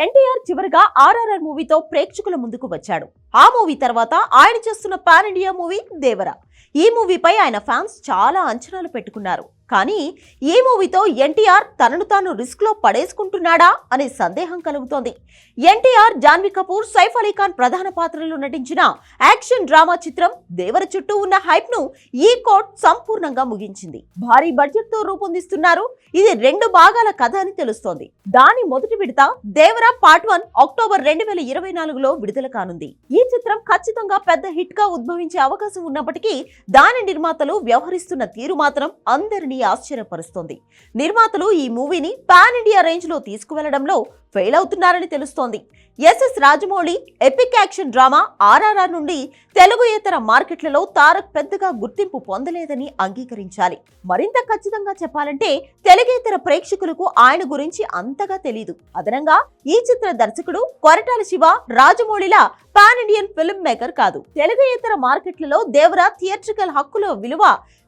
ఎన్టీఆర్ చివరిగా ఆర్ఆర్ఆర్ మూవీతో ప్రేక్షకుల ముందుకు వచ్చాడు. ఆ మూవీ తర్వాత ఆయన చేస్తున్న పాన్ ఇండియా మూవీ దేవర. ఈ మూవీపై ఆయన ఫ్యాన్స్ చాలా అంచనాలు పెట్టుకున్నారు. కానీ ఈ మూవీతో ఎన్టీఆర్ తనను తాను రిస్క్లో పడేసుకుంటున్నాడా అనే సందేహం కలుగుతోంది. ఎన్టీఆర్ జాన్వీ కపూర్ సైఫ్ అలీ ఖాన్ ప్రధాన పాత్రలో నటించిన యాక్షన్ డ్రామా చిత్రం దేవర చుట్టూ ఉన్న హైప్ను ఈ కోట్ సంపూర్ణంగా ముగించింది. భారీ బడ్జెట్తో రూపొందిస్తున్నారు. ఇది రెండు భాగాల కథ అని తెలుస్తోంది. దాని మొదటి విడత దేవర పార్ట్ వన్ అక్టోబర్ రెండు వేల ఇరవై నాలుగులో విడుదల కానుంది. ఈ చిత్రం ఖచ్చితంగా పెద్ద హిట్గా ఉద్భవించే అవకాశం ఉన్నప్పటికీ దాని నిర్మాతలు వ్యవహరిస్తున్న తీరు మాత్రం అందరినీ ఆశ్చర్యపరుస్తోంది. నిర్మాతలు ఈ మూవీని పాన్ ఇండియా రేంజ్లో తీసుకువెళ్ళడంలో ఫెయిల్ అవుతున్నారని తెలుస్తోంది. SS Rajamouli epic action drama RRR నుండి తెలుగుయేతర మార్కెట్లలో తారక్ పెద్దగా గుర్తింపు పొందలేదని అంగీకరించాలి. మరింత ఖచ్చితంగా చెప్పాలంటే తెలుగేతర ప్రేక్షకులకు ఆయన గురించి అంతగా తెలియదు అదనంగా ఈ చిత్ర దర్శకుడు కొరటాల శివ రాజమౌళిలా పాన్ ఇండియన్ ఫిల్మ్ మేకర్ కాదు. తెలుగుయేతర మార్కెట్లలో దేవరా థియేట్రికల్ హక్కుల విలువ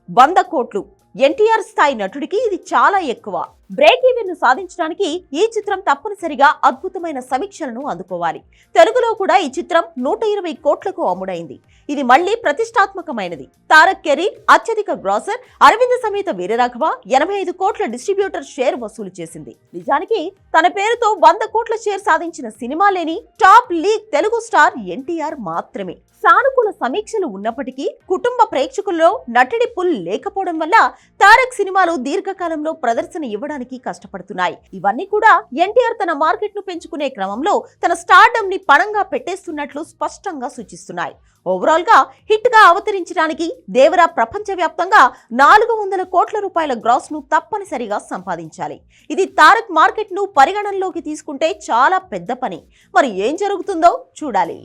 వంద కోట్లు. ఎన్టీఆర్ స్థాయి నటుడికి ఇది చాలా ఎక్కువ. బ్రేక్ ఈవెన్ను సాధించడానికి ఈ చిత్రం తప్పనిసరిగా అద్భుతమైన సమీక్షలను అందుకోవాలి. తెలుగులో కూడా ఈ చిత్రం నూట ఇరవై కోట్లకు అమ్ముడైంది. ఇది మళ్ళీ ప్రతిష్టాత్మకమైనది. తారక్ కెరీర్ అత్యధిక గ్రాసర్ అరవింద సమేత వీరరాఘవ ఎనభై ఐదు కోట్ల డిస్ట్రిబ్యూటర్ షేర్ వసూలు చేసింది. నిజానికి తన పేరుతో వంద కోట్ల షేర్ సాధించిన సినిమా లేని top league Telugu star NTR మాత్రమే. సానుకూల సమీక్షలు ఉన్నప్పటికీ కుటుంబ ప్రేక్షకుల్లో నటిడి పుల్ లేకపోవడం వల్ల తారక్ సినిమాలు దీర్ఘకాలంలో ప్రదర్శన ఇవ్వడం రావడానికి కష్టపడుతున్నాయి. ఇవన్నీ కూడా ఎన్టీఆర్ తన మార్కెట్ను పెంచుకునే క్రమంలో తన స్టార్డమ్ని పణంగా పెట్టేస్తున్నట్లు స్పష్టంగా సూచిస్తున్నాయి. ఓవరాల్గా హిట్గా అవతరించడానికి దేవరా ప్రపంచవ్యాప్తంగా నాలుగు వందల కోట్ల రూపాయల గ్రాస్ను తప్పనిసరిగా సంపాదించాలి. ఇది తారక్ మార్కెట్ను పరిగణనలోకి తీసుకుంటే చాలా పెద్ద పని. మరి ఏం జరుగుతుందో చూడాలి.